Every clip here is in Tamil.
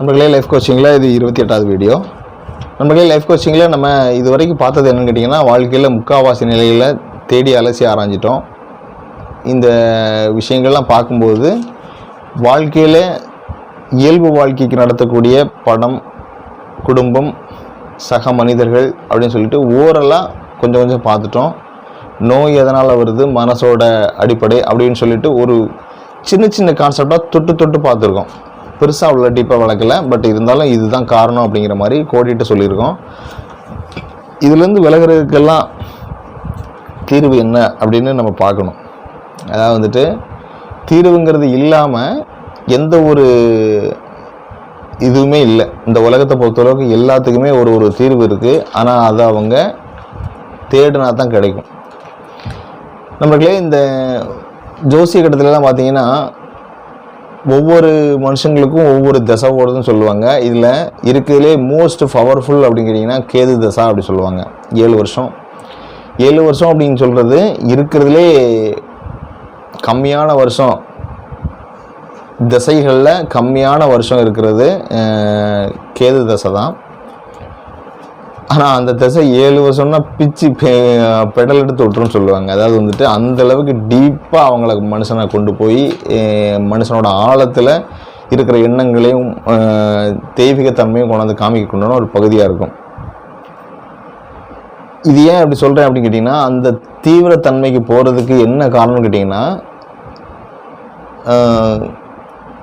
நம்மளே லைஃப் கோச்சிங்கில் இது இருபத்தி எட்டாவது வீடியோ நம்மளே லைஃப் கோச்சிங்கில் நம்ம இது வரைக்கும் பார்த்தது என்னன்னு கேட்டிங்கன்னா வாழ்க்கையில் முக்காவாசி நிலையில் தேடி அலசி ஆராய்ஞ்சிட்டோம். இந்த விஷயங்கள்லாம் பார்க்கும்போது வாழ்க்கையில் இயல்பு வாழ்க்கைக்கு நடத்தக்கூடிய படம் குடும்பம் சக மனிதர்கள் அப்படின்னு சொல்லிட்டு ஓரலாக கொஞ்சம் கொஞ்சம் பார்த்துட்டோம். நோய் எதனால் வருது மனசோட அடிப்படை அப்படின்னு சொல்லிட்டு ஒரு சின்ன சின்ன கான்செப்டாக தொட்டு தொட்டு பார்த்துருக்கோம். பெருசாக அவ்வளோ டீப்பாக வளர்க்கல பட் இருந்தாலும் இதுதான் காரணம் அப்படிங்கிற மாதிரி கோடிட்டு சொல்லியிருக்கோம். இதுலேருந்து விலகிறதுக்கெல்லாம் தீர்வு என்ன அப்படின்னு நம்ம பார்க்கணும். அதாவது வந்துட்டு தீர்வுங்கிறது இல்லாமல் எந்த ஒரு இதுவுமே இல்லை. இந்த உலகத்தை பொறுத்தளவுக்கு எல்லாத்துக்குமே ஒரு ஒரு தீர்வு இருக்குது ஆனால் அதை அவங்க தேடினா தான் கிடைக்கும். நம்மளுக்கே இந்த ஜோசிய கட்டத்துலலாம் பார்த்தீங்கன்னா ஒவ்வொரு மனுஷங்களுக்கும் ஒவ்வொரு தசை ஓடுதுன்னு சொல்லுவாங்க. இதில் இருக்கிறதுலே மோஸ்ட் பவர்ஃபுல் அப்படிங்கிறீங்கன்னா கேது தசா அப்படி சொல்லுவாங்க. ஏழு வருஷம். ஏழு வருஷம் அப்படின்னு சொல்கிறது இருக்கிறதுலே கம்மியான வருஷம். திசைகளில் கம்மியான வருஷம் இருக்கிறது கேது தசை தான். ஆனால் அந்த திசை ஏழு வருஷம்னா பிச்சு பெ- பெடல் எடுத்து விட்டுருன்னு சொல்லுவாங்க. அதாவது வந்துட்டு அந்த அளவுக்கு டீப்பாக அவங்கள மனுஷனை கொண்டு போய் மனுஷனோட ஆழத்தில் இருக்கிற எண்ணங்களையும் தெய்வீகத்தன்மையும் கொண்டாந்து காமிக்க கொண்டான ஒரு பகுதியாக இருக்கும். இது ஏன் அப்படி சொல்கிறேன் அப்படின்னு கேட்டிங்கன்னா அந்த தீவிரத்தன்மைக்கு போகிறதுக்கு என்ன காரணம்னு கேட்டிங்கன்னா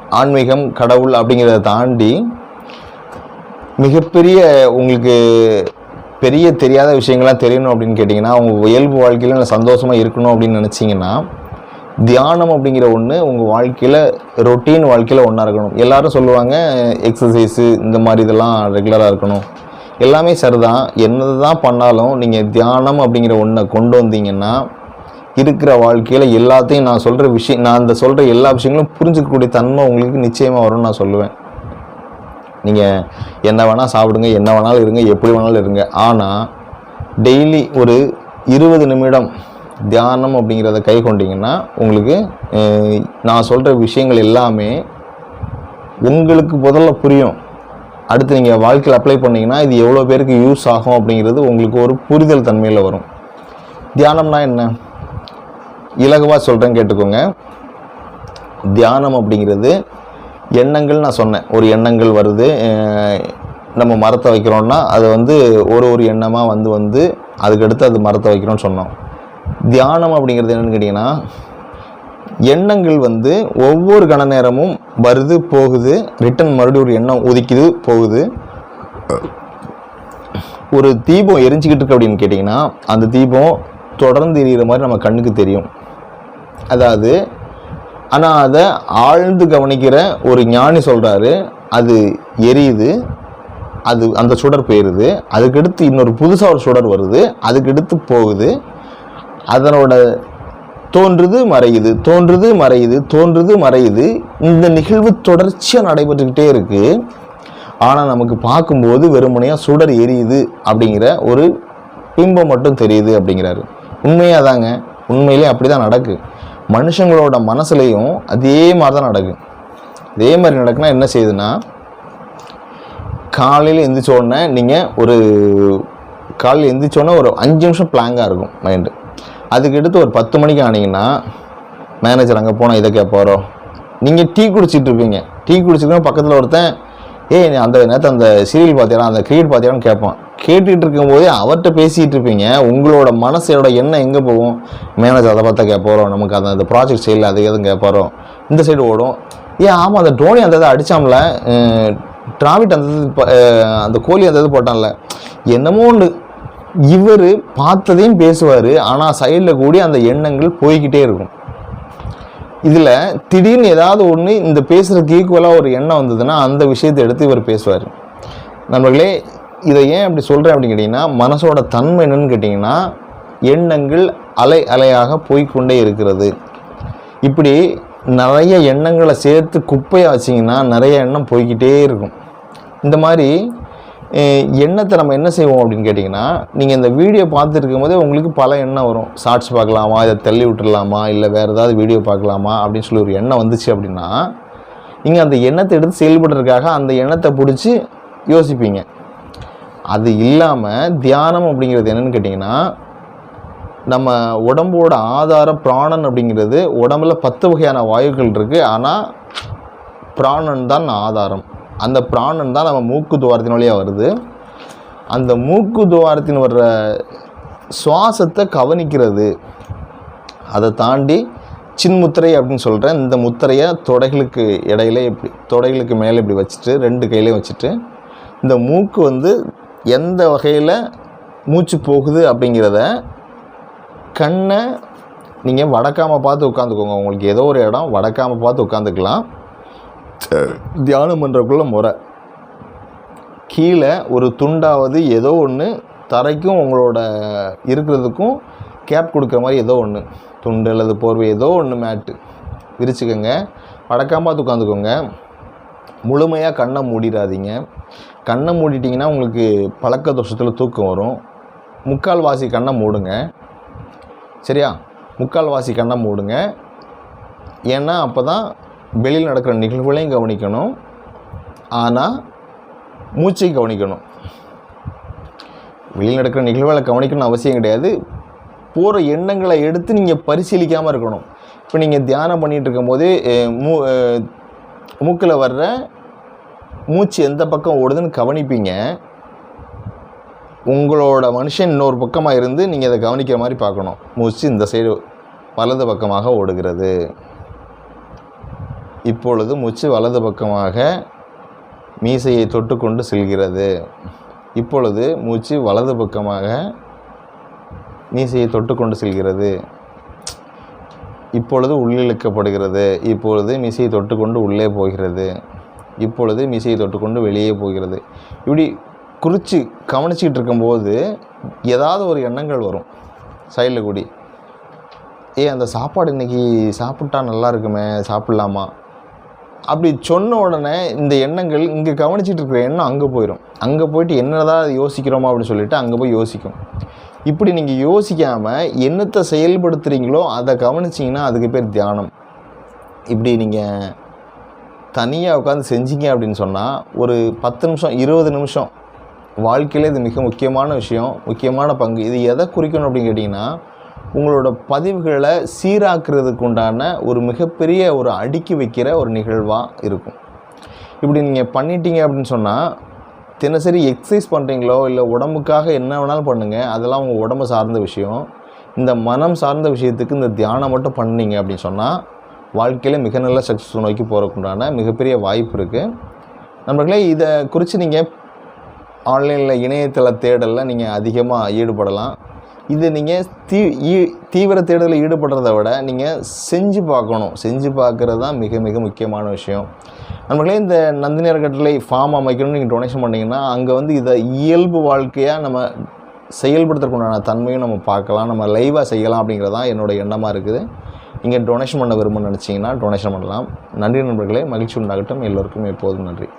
ஆன்மீகம் கடவுள் அப்படிங்கிறத தாண்டி மிகப்பெரிய உங்களுக்கு பெரிய தெரியாத விஷயங்கள்லாம் தெரியணும் அப்படின்னு கேட்டிங்கன்னா உங்கள் இயல்பு வாழ்க்கையில் நல்ல சந்தோஷமாக இருக்கணும் அப்படின்னு நினச்சிங்கன்னா தியானம் அப்படிங்கிற ஒன்று உங்கள் வாழ்க்கையில் ரொட்டீன் வாழ்க்கையில் ஒன்றா இருக்கணும். எல்லாரும் சொல்லுவாங்க எக்ஸசைஸு இந்த மாதிரி இதெல்லாம் ரெகுலராக இருக்கணும். எல்லாமே சரிதான். என்னது தான் பண்ணாலும் நீங்கள் தியானம் அப்படிங்கிற ஒன்றை கொண்டு வந்தீங்கன்னா இருக்கிற வாழ்க்கையில் எல்லாத்தையும் நான் சொல்கிற விஷயம் நான் அந்த சொல்கிற எல்லா விஷயங்களும் புரிஞ்சுக்கக்கூடிய தன்மை உங்களுக்கு நிச்சயமாக வரும்னு நான் சொல்லுவேன். நீங்கள் என்ன வேணால் சாப்பிடுங்க என்ன வேணாலும் இருங்க எப்படி வேணாலும் இருங்க. ஆனால் டெய்லி ஒரு இருபது நிமிடம் தியானம் அப்படிங்கிறத கை கொண்டிங்கன்னா உங்களுக்கு நான் சொல்கிற விஷயங்கள் எல்லாமே உங்களுக்கு முதல்ல புரியும். அடுத்து நீங்கள் வாழ்க்கையில் அப்ளை பண்ணிங்கன்னா இது எவ்வளோ பேருக்கு யூஸ் ஆகும் அப்படிங்கிறது உங்களுக்கு ஒரு புரிதல் தன்மையில் வரும். தியானம்னா என்ன? இலகுவாக சொல்கிறேன் கேட்டுக்கோங்க. தியானம் அப்படிங்கிறது எண்ணங்கள் நான் சொன்னேன். ஒரு எண்ணங்கள் வருது நம்ம மரத்தை வைக்கிறோம்னா அது வந்து ஒரு ஒரு எண்ணமாக வந்து வந்து அதுக்கடுத்து அது மரத்தை வைக்கிறோம்னு சொன்னோம். தியானம் அப்படிங்கிறது என்னென்னு கேட்டிங்கன்னா எண்ணங்கள் வந்து ஒவ்வொரு கண நேரமும் வருது போகுது ரிட்டன் மறுபடியும் ஒரு எண்ணம் உதிக்குது போகுது. ஒரு தீபம் எரிஞ்சிக்கிட்டு இருக்கு அப்படின்னு கேட்டிங்கன்னா அந்த தீபம் தொடர்ந்து எரியிற மாதிரி நம்ம கண்ணுக்கு தெரியும். அதாவது ஆனால் அதை ஆழ்ந்து கவனிக்கிற ஒரு ஞானி சொல்கிறாரு அது எரியுது அது அந்த சுடர் போயிடுது அதுக்கடுத்து இன்னொரு புதுசாக ஒரு சுடர் வருது அதுக்கடுத்து போகுது அதனோட தோன்றுது மறையுது தோன்றுது மறையுது தோன்றுது மறையுது இந்த நிகழ்வு தொடர்ச்சியாக நடைபெற்றுக்கிட்டே இருக்குது ஆனால் நமக்கு பார்க்கும்போது வெறுமனையாக சுடர் எரியுது அப்படிங்கிற ஒரு பிம்பம் மட்டும் தெரியுது அப்படிங்கிறாரு. உண்மையாக தாங்க உண்மையிலே அப்படி தான் நடக்குது மனுஷங்களோட மனசுலையும் அதே மாதிரி தான் நடக்கும் அதே மாதிரி நடக்குன்னா என்ன செய்யுதுன்னா காலையில் எந்திரிச்ச உடனே நீங்கள் ஒரு காலையில் எந்திரிச்ச ஒரு அஞ்சு நிமிஷம் பிளாங்காக இருக்கும் மைண்டு அதுக்கடுத்து ஒரு பத்து மணிக்கு ஆனீங்கன்னா மேனேஜர் அங்கே போனால் இதை கேட்பாரோ நீங்கள் டீ குடிச்சிட்டு இருப்பீங்க. டீ குடிச்சிருக்கோம் பக்கத்தில் ஒருத்தன் ஏய் அந்த நேரத்தை அந்த சீரியல் பார்த்தீங்கன்னா அந்த கிரிக்கெட் பார்த்தியான்னு கேட்பான் கேட்டுட்டு இருக்கும்போதே அவர்கிட்ட பேசிகிட்டு இருப்பீங்க உங்களோட மனசோட எண்ணம் எங்கே போகும்? மேனேஜர் அதை பார்த்தா கேட்பாரோ? நமக்கு அந்த அந்த ப்ராஜெக்ட் செய்யல அது எதுவும் கேட்பாரோ? இந்த சைடு ஓடும். ஏன் ஆமாம் அந்த டோனி அந்த இதை அடித்தாமல டிராவிட் அந்த இது அந்த கோழி அந்த இது போட்டான்ல. என்னமோ ஒன்று இவர் பார்த்ததையும் பேசுவார். ஆனால் சைடில் கூடி அந்த எண்ணங்கள் போய்கிட்டே இருக்கும். இதில் திடீர்னு ஏதாவது ஒன்று இந்த பேசுகிறதுக்கு ஈக்குவலாக ஒரு எண்ணம் வந்ததுன்னா அந்த விஷயத்தை எடுத்து இவர் பேசுவார். நண்பர்களே இதை ஏன் அப்படி சொல்கிறேன் அப்படின்னு கேட்டிங்கன்னா மனசோட தன்மை என்னன்னு கேட்டிங்கன்னா எண்ணங்கள் அலை அலையாக போய்க்கொண்டே இருக்கிறது. இப்படி நிறைய எண்ணங்களை சேர்த்து குப்பையாக வச்சிங்கன்னா நிறைய எண்ணம் போய்கிட்டே இருக்கும். இந்த மாதிரி எண்ணத்தை நம்ம என்ன செய்வோம் அப்படின்னு கேட்டிங்கன்னா நீங்கள் இந்த வீடியோ பார்த்துருக்கும் போதே உங்களுக்கு பல எண்ணம் வரும். ஷார்ட்ஸ் பார்க்கலாமா? இதை தள்ளி விட்டுடலாமா? இல்லை வேறு ஏதாவது வீடியோ பார்க்கலாமா? அப்படின்னு சொல்லி ஒரு எண்ணம் வந்துச்சு அப்படின்னா நீங்கள் அந்த எண்ணத்தை எடுத்து செயல்படுறதுக்காக அந்த எண்ணத்தை பிடிச்சி யோசிப்பீங்க. அது இல்லாமல் தியானம் அப்படிங்கிறது என்னன்னு கேட்டிங்கன்னா நம்ம உடம்போட ஆதார பிராணன் அப்படிங்கிறது உடம்புல பத்து வகையான வாயுக்கள் இருக்குது ஆனால் பிராணன் தான் ஆதாரம். அந்த பிராணன் தான் நம்ம மூக்கு துவாரத்தின் வழியாக வருது. அந்த மூக்கு துவாரத்தின் வர்ற சுவாசத்தை கவனிக்கிறது. அதை தாண்டி சின்முத்திரை அப்படின்னு சொல்கிறேன் இந்த முத்திரையை தொடைகளுக்கு இடையில இப்படி தொடைகளுக்கு மேலே இப்படி வச்சுட்டு ரெண்டு கையிலையும் வச்சுட்டு இந்த மூக்கு வந்து எந்த வகையில் மூச்சு போகுது அப்படிங்கிறத கண்ணை நீங்கள் வடக்காமல் பார்த்து உட்காந்துக்கோங்க. உங்களுக்கு ஏதோ ஒரு இடம் வடக்காமல் பார்த்து உட்காந்துக்கலாம். தியானம் பண்ணுறக்குள்ள முறை. கீழே ஒரு துண்டாவது ஏதோ ஒன்று தரைக்கும் உங்களோட இருக்கிறதுக்கும் கேப் கொடுக்குற மாதிரி ஏதோ ஒன்று துண்டு அல்லது போர்வை ஏதோ ஒன்று மேட்டு. விரிச்சுக்கோங்க. வடக்காம பார்த்து உட்காந்துக்கோங்க. முழுமையாக கண்ணை மூடிடாதீங்க. கண்ணை மூடிட்டிங்கன்னா உங்களுக்கு பழக்க தோஷத்தில் தூக்கம் வரும். முக்கால் வாசி கண்ணை மூடுங்க. சரியா? முக்கால் வாசி கண்ணை மூடுங்க. ஏன்னா அப்போ தான் வெளியில் நடக்கிற நிகழ்வுகளையும் கவனிக்கணும். ஆனால் மூச்சை கவனிக்கணும். வெளியில் நடக்கிற நிகழ்வுகளை கவனிக்கணும்னு அவசியம் கிடையாது. போகிற எண்ணங்களை எடுத்து நீங்கள் பரிசீலிக்காமல் இருக்கணும். இப்போ நீங்கள் தியானம் பண்ணிகிட்டு இருக்கும்போது மூ மூக்கில் வர்ற மூச்சு எந்த பக்கம் ஓடுதுன்னு கவனிப்பீங்க. உங்களோட மனுஷன் இன்னொரு பக்கமாக இருந்து நீங்கள் அதை கவனிக்கிற மாதிரி பார்க்கணும். மூச்சு இந்த சைடு வலது பக்கமாக ஓடுகிறது. இப்பொழுது மூச்சு வலது பக்கமாக மீசையை தொட்டுக்கொண்டு செல்கிறது. இப்பொழுது மூச்சு வலது பக்கமாக மீசையை தொட்டுக்கொண்டு செல்கிறது. இப்பொழுது உள்ளிழுக்கப்படுகிறது இப்பொழுது மீசையை தொட்டுக்கொண்டு உள்ளே போகிறது. இப்பொழுது மீசையை தொட்டுக்கொண்டு வெளியே போகிறது. இப்படி குறித்து கவனிச்சிக்கிட்டு இருக்கும்போது ஏதாவது ஒரு எண்ணங்கள் வரும். சைடில் கூடி. ஏ அந்த சாப்பாடு இன்னைக்கு சாப்பிட்டா நல்லா இருக்குமே சாப்பிட்லாமா? அப்படி சொன்ன உடனே இந்த எண்ணங்கள் இங்கே கவனிச்சிட்டு இருக்கிற எண்ணம் அங்கே போயிடும் அங்கே போயிட்டு என்னதான் யோசிக்கிறோமா அப்படின்னு சொல்லிட்டு அங்கே போய் யோசிக்கும். இப்படி நீங்கள் யோசிக்காமல் என்னத்தை செயல்படுத்துகிறீங்களோ அதை கவனிச்சிங்கன்னா அதுக்கு பேர் தியானம். இப்படி நீங்கள் தனியாக உட்காந்து செஞ்சீங்க அப்படின்னு சொன்னால் ஒரு பத்து நிமிஷம் இருபது நிமிஷம் வாழ்க்கையில் இது மிக முக்கியமான விஷயம் முக்கியமான பங்கு. இது எதை குறிக்கணும் அப்படின்னு கேட்டிங்கன்னா உங்களோட பதிவுகளை சீராக்குறதுக்கு உண்டான ஒரு மிகப்பெரிய ஒரு அடுக்கி வைக்கிற ஒரு நிகழ்வாக இருக்கும். இப்படி நீங்கள் பண்ணிட்டீங்க அப்படின்னு சொன்னால் தினசரி எக்ஸசைஸ் பண்ணுறீங்களோ இல்லை உடம்புக்காக என்ன வேணாலும் பண்ணுங்கள் அதெல்லாம் உங்கள் உடம்பு சார்ந்த விஷயம். இந்த மனம் சார்ந்த விஷயத்துக்கு இந்த தியானம் மட்டும் பண்ணீங்க அப்படின்னு சொன்னால் வாழ்க்கையில் மிக நல்ல சக்ஸஸ் நோக்கி போகிறக்குண்டான மிகப்பெரிய வாய்ப்பு இருக்குது நண்பர்களே இதை குறித்து நீங்கள் ஆன்லைனில் இணையதள தேடலில் நீங்கள் அதிகமாக ஈடுபடலாம். இது நீங்கள் தீ ஈ- தீவிர தேடலில் ஈடுபடுறத விட நீங்கள் செஞ்சு பார்க்கணும். செஞ்சு பார்க்குறது தான் மிக மிக முக்கியமான விஷயம். நம்மளே இந்த நந்தினி அறக்கட்டளை ஃபார்ம் அமைக்கணும்னு நீங்கள் டொனேஷன் பண்ணிங்கன்னா அங்கே வந்து இதை இயல்பு வாழ்க்கையாக நம்ம செயல்படுத்துறதுக்குண்டான தன்மையும் நம்ம பார்க்கலாம். நம்ம லைவாக செய்யலாம் அப்படிங்கிறது தான் என்னோட எண்ணமாக இருக்குது. நீங்கள் டொனேஷன் பண்ண விரும்பணும்னு நினச்சிங்கன்னா டொனேஷன் பண்ணலாம். நன்றி நண்பர்களே. மகிழ்ச்சி உண்டாகட்டும். எல்லோருக்கும் எப்போதும் நன்றி.